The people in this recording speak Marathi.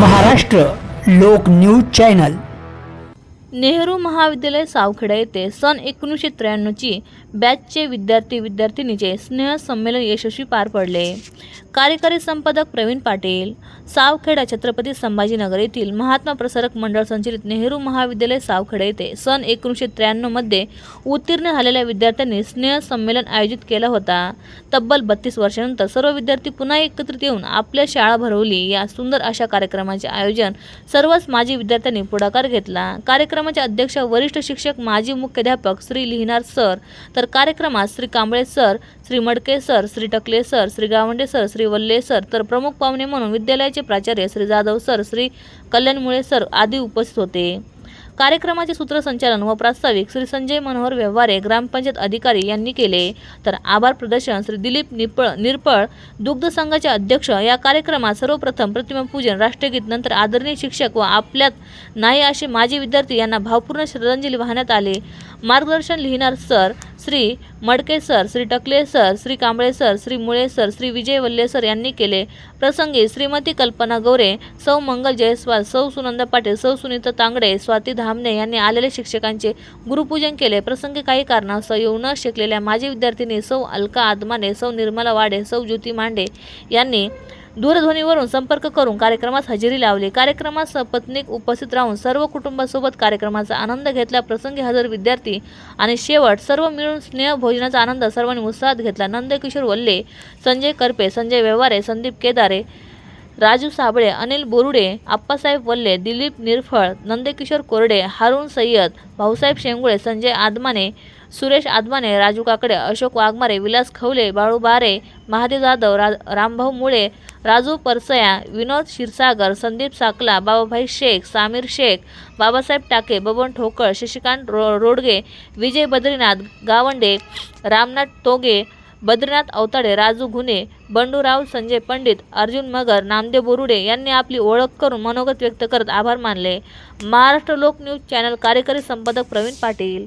महाराष्ट्र लोक न्यूज चॅनल. नेहरू महाविद्यालय सावखेडा येथे सन एकोणीसशे त्र्याण्णवची बॅचचे विद्यार्थी विद्यार्थिनीचे स्नेहसंमेलन यशस्वी पार पडले. कार्यकारी संपादक प्रवीण पाटील सावखेडा छत्रपती संभाजीनगर येथील महात्मा प्रसारक मंडळ संचलित नेहरू महाविद्यालय सावखेडा येथे सन एकोणीसशे त्र्याण्णवमध्ये उत्तीर्ण झालेल्या विद्यार्थ्यांनी स्नेहसंमेलन आयोजित केला होता. तब्बल बत्तीस वर्षानंतर सर्व विद्यार्थी पुन्हा एकत्रित येऊन आपल्या शाळा भरवली. या सुंदर अशा कार्यक्रमाचे आयोजन सर्वच माजी विद्यार्थ्यांनी पुढाकार घेतला. कार्यक्रमाचे अध्यक्ष वरिष्ठ शिक्षक माजी मुख्याध्यापक श्री लिहिनार सर तर कार्यक्रमात Shri Kamble sir Shri Madke sir Shri Takle sir Shri Gawande sir Shri Walle sir तर प्रमुख पाहुणे म्हणून विद्यालयाचे प्राचार्य श्री जाधव सर श्री कल्याणमुळे सर आदी उपस्थित होते. कार्यक्रमाचे सूत्रसंचालन व प्रास्ताविक श्री संजय मनोहर व्यवहारे ग्रामपंचायत अधिकारी यांनी केले. तर आभार प्रदर्शन श्री दिलीप निपळ निरपळ दुग्ध संघाचे अध्यक्ष या कार्यक्रमात सर्वप्रथम प्रतिमापूजन राष्ट्रगीत नंतर आदरणीय शिक्षक व आपल्यात नाही असे माजी विद्यार्थी यांना भावपूर्ण श्रद्धांजली वाहण्यात आले. मार्गदर्शन लिहिणार sir Shri Madke sir Shri Takle sir Shri Kamble sir Shri Mule sir Shri Vijay Walle sir यांनी केले. प्रसंगी श्रीमती कल्पना गौरे सौ मंगल जयस्वाल सौ सुनंदा पाटील सौ सुनीता तांगडे स्वाती धामणे यांनी आलेले शिक्षकांचे गुरुपूजन केले. प्रसंगी काही कारणास्तव येऊ न शिकलेल्या माजी विद्यार्थिनी सौ अलका आदमाने सौ निर्मला वाडे सौ ज्योती मांडे यांनी दूरध्वनीवरून संपर्क करून कार्यक्रमास हजेरी लावली. कार्यक्रमात सपत्नीक उपस्थित राहून सर्व कुटुंबासोबत कार्यक्रमाचा आनंद घेतला. प्रसंगी हजर विद्यार्थी आणि शेवट सर्व मिळून स्नेह भोजनाचा आनंद सर्वांनी उत्साहात घेतला. नंदकिशोर वल्ले संजय करपे संजय व्यवहारे संदीप केदारे राजू साबळे अनिल बोरुडे आप्पासाहेब वल्ले दिलीप निरफळ नंदकिशोर कोरडे हारून सय्यद भाऊसाहेब शेंगुळे संजय आदमाने सुरेश आदमाने राजू काकडे अशोक वाघमारे विलास खवले बाळू बारे महादेव जाधव रा रामभाऊ मुळे राजू परसया विनोद क्षीरसागर संदीप साकला बाबाभाई शेख सामीर शेख बाबासाहेब टाके बबन ठोकळ शशिकांत रो रोडगे विजय बद्रीनाथ गावंडे रामनाथ तोगे बद्रीनाथ अवताडे राजू घुने बंडूराव संजय पंडित अर्जुन मगर नामदेव बोरुडे यांनी आपली ओळख करून मनोगत व्यक्त करत आभार मानले. महाराष्ट्र लोक न्यूज चॅनल कार्यकारी संपादक प्रवीण पाटील.